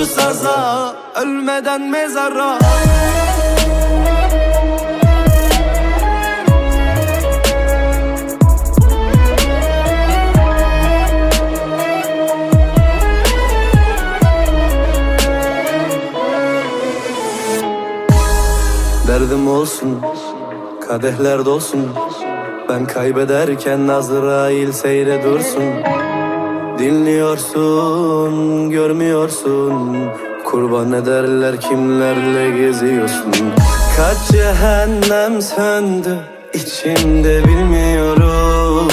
Vurdu saza Ölmeden mezara. Derdim olsun, kadehler dolsun. Ben kaybederken Azrail seyre dursun Dinliyorsun, görmüyorsun. Kurban ederler kimlerle geziyorsun. Kaç cehennem söndü içimde bilmiyorum.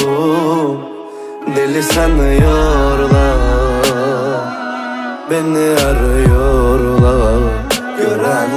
Deli sanıyorlar Beni arıyorlar. Görenler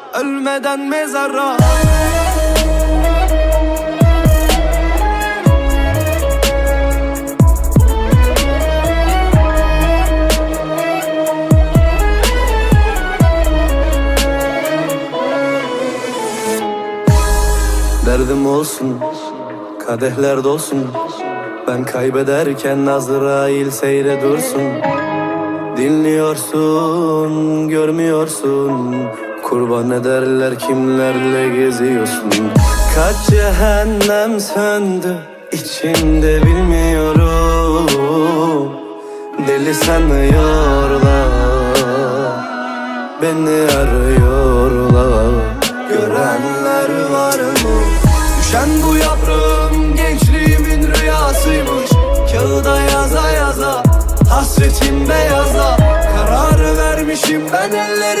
Ölmeden mezara. Derdim olsun Kadehler dolsun. Ben kaybederken Azrail seyre dursun. Dinliyorsun, görmüyorsun Kurban ederler kimlerle geziyorsun? Kaç cehennem söndü içimde bilmiyorum. Deli sanıyorlar Beni arıyorlar. Görenler var mı? Düşen bu yaprağım gençliğimin rüyasıymış. Kağıda yaza yaza hasretim beyaza Kararı vermişim ben ellerimse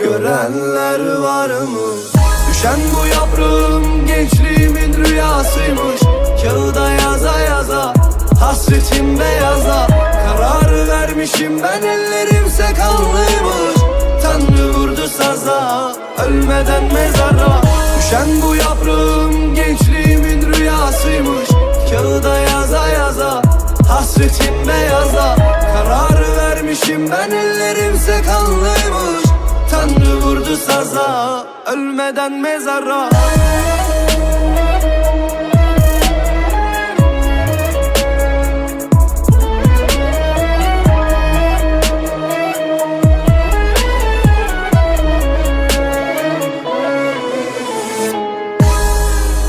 Görenler var mı? Düşen bu yaprağım gençliğimin rüyasıymış. Kağıda yaza yaza hasretim beyaza. Kararı vermişim ben ellerimse kanlıymış Tanrı vurdu saza ölmeden mezara. Düşen bu yaprağım gençliğimin rüyasıymış. Kağıda yaza yaza hasretim beyaza. Kararı vermişim ben ellerimse kanlıymış. Tanrı vurdu saza ölmeden mezara.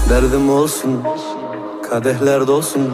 Derdim olsun, kadehler dolsun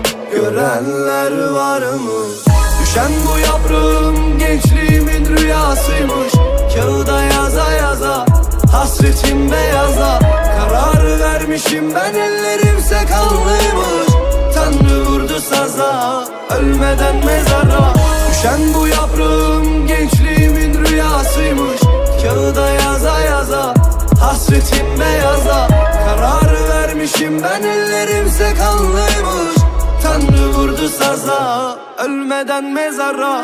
Görenler var mı? Düşen bu yaprağım gençliğimin rüyasıymış. Kağıda yaza yaza hasretim beyaza Karar vermişim ben ellerimse kanlıymış Tanrı vurdu saza ölmeden mezara. Düşen bu yaprağım gençliğimin rüyasıymış. Kağıda yaza yaza hasretim beyaza Karar vermişim ben ellerimse kanlıymış vurdu saza ölmeden mezara